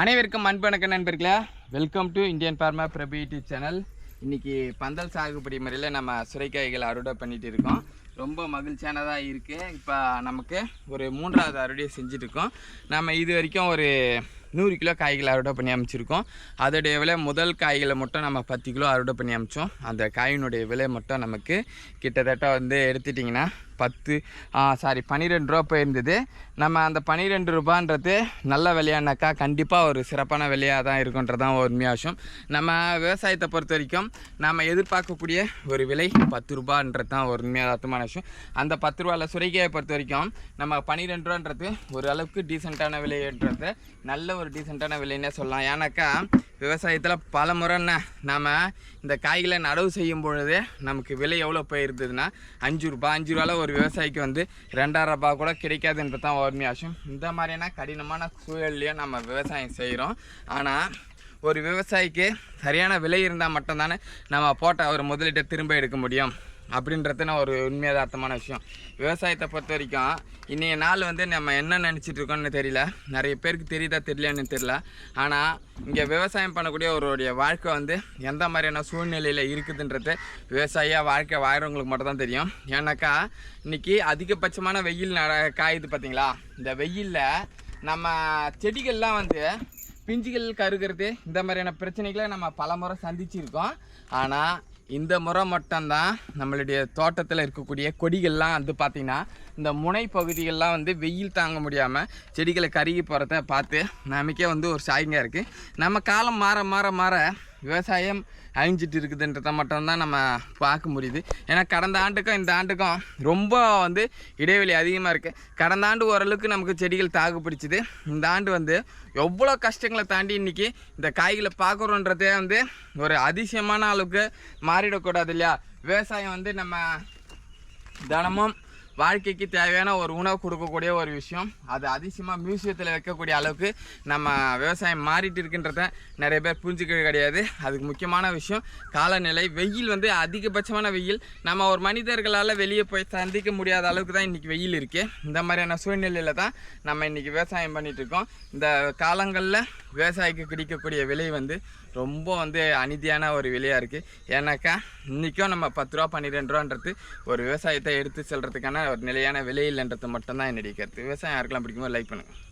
அனைவருக்கும் அன்பணக்க நண்பர்களே. Welcome to Indian pharma Prabhu YouTube channel இன்றைக்கி பந்தல் சாகுபடி முறையில் நம்ம சுரைக்காய்கள் அறுவடை பண்ணிட்டு இருக்கோம். ரொம்ப மகிழ்ச்சியானதாக இருக்குது இப்போ நமக்கு ஒரு மூன்றாவது அறுவடையை செஞ்சுட்டு இருக்கோம். நம்ம இது வரைக்கும் ஒரு நூறு கிலோ காய்களை அறுவடை பண்ணி அமைச்சிருக்கோம். அதோடைய விலை முதல் காய்களை மட்டும் நம்ம பத்து கிலோ அறுவடை பண்ணி அமைச்சோம். அந்த காயினுடைய விலை மட்டும் நமக்கு கிட்டத்தட்ட வந்து எடுத்துட்டிங்கன்னா பத்து சாரி பன்னிரெண்டு ரூபா போயிருந்தது. நம்ம அந்த பன்னிரெண்டு ரூபான்றது நல்ல விலையானாக்கா கண்டிப்பாக ஒரு சிறப்பான விலையாக தான் இருக்குன்றதான் ஒரு உண்மையாகும் நம்ம விவசாயத்தை பொறுத்த வரைக்கும் நம்ம எதிர்பார்க்கக்கூடிய ஒரு விலை பத்து ரூபான்றது தான் ஒரு அர்த்தமான விஷயம். அந்த பத்து ரூபாயில் சுரைக்காயை பொறுத்த வரைக்கும் நம்ம பன்னிரெண்டு ரூபான்றது ஒரு அளவுக்கு டீசெண்டான விலைன்றது நல்ல ஒரு டீசெண்டான விலைன்னே சொல்லலாம். ஏன்னாக்கா விவசாயத்தில் பல முறைன்னா நாம் இந்த காய்களை நடவு செய்யும் பொழுது நமக்கு விலை எவ்வளோ போயிருந்ததுன்னா அஞ்சு ரூபா அஞ்சு ரூபாவில் ஒரு விவசாயிக்கு வந்து ரெண்டாயிரம் ரூபாய் கூட கிடைக்காதுன்றது தான் உண்மையாகும் இந்த மாதிரியான கடினமான சூழல்லையும் நம்ம விவசாயம் செய்கிறோம். ஆனால் ஒரு விவசாயிக்கு சரியான விலை இருந்தால் மட்டும்தானே நம்ம போட்ட ஒரு முதலீட்டை திரும்ப எடுக்க முடியும். அப்படின்றது நான் ஒரு உண்மையதார்த்தமான விஷயம். விவசாயத்தை பொறுத்த வரைக்கும் இன்றைய நாள் வந்து நம்ம என்ன நினச்சிட்டு இருக்கோம்னு தெரியல. நிறைய பேருக்கு தெரியுதா தெரியலன்னு தெரியல. ஆனால் இங்கே விவசாயம் பண்ணக்கூடிய ஒருவருடைய வாழ்க்கை வந்து எந்த மாதிரியான சூழ்நிலையில் இருக்குதுன்றது விவசாயியாக வாழ்க்கை வாழ்கிறவங்களுக்கு மட்டும் தான் தெரியும். ஏன்னாக்கா இன்றைக்கி அதிகபட்சமான வெயில் நட காயுது பார்த்தீங்களா இந்த வெயிலில் நம்ம செடிகள்லாம் வந்து பிஞ்சுகள் கருகிறது. இந்த மாதிரியான பிரச்சனைகளை நம்ம பல முறை சந்திச்சிருக்கோம். ஆனால் இந்த முறை மட்டும்தான் நம்மளுடைய தோட்டத்தில் இருக்கக்கூடிய கொடிகள்லாம் வந்து பார்த்திங்கன்னா இந்த முனை பகுதிகள்லாம் வந்து வெயில் தாங்க முடியாமல் செடிகளை கருகி போகிறத பார்த்து நமக்கே வந்து ஒரு சாயங்க இருக்குது நம்ம காலம் மாற மாற மாற விவசாயம் அழிஞ்சிட்டு இருக்குதுன்றத மட்டும்தான் நம்ம பார்க்க முடியுது. ஏன்னா கடந்த ஆண்டுக்கும் இந்த ஆண்டுக்கும் ரொம்ப வந்து இடைவெளி அதிகமாக இருக்குது கடந்த ஆண்டு ஓரளவுக்கு நமக்கு செடிகள் தாக்கு பிடிச்சிது இந்த ஆண்டு வந்து எவ்வளோ கஷ்டங்களை தாண்டி இன்றைக்கி இந்த காய்களை பார்க்குறோன்றதே வந்து ஒரு அதிசயமான அளவுக்கு மாறிடக்கூடாது இல்லையா? விவசாயம் வந்து நம்ம தினமும் வாழ்க்கைக்கு தேவையான ஒரு உணவு கொடுக்கக்கூடிய ஒரு விஷயம். அது அதிசயமாக மியூசியத்தில் வைக்கக்கூடிய அளவுக்கு நம்ம விவசாயம் மாறிட்டு இருக்குன்றத நிறைய பேர் புரிஞ்சுக்க கிடையாது. அதுக்கு முக்கியமான விஷயம் காலநிலை. வெயில் வந்து அதிகபட்சமான வெயில். நம்ம ஒரு மனிதர்களால் வெளியே போய் சந்திக்க முடியாத அளவுக்கு தான் இன்றைக்கி வெயில் இருக்குது இந்த மாதிரியான சூழ்நிலையில் தான் நம்ம இன்றைக்கி விவசாயம் பண்ணிகிட்ருக்கோம் இந்த காலங்களில் விவசாயிக்கு கிடைக்கக்கூடிய விலை வந்து ரொம்ப வந்து அநீதியான ஒரு விலையாக இருக்குது ஏன்னாக்கா இன்றைக்கும் நம்ம பத்து ரூபா பன்னிரெண்டு ரூபான்றது ஒரு விவசாயத்தை எடுத்து செல்கிறதுக்கான ஒரு நிலையான விலை இல்லைன்றது மட்டும்தான் என்னுடைய கருத்து. விவசாயம் யாருக்கெல்லாம் பிடிக்குமோ லைக் பண்ணுங்கள்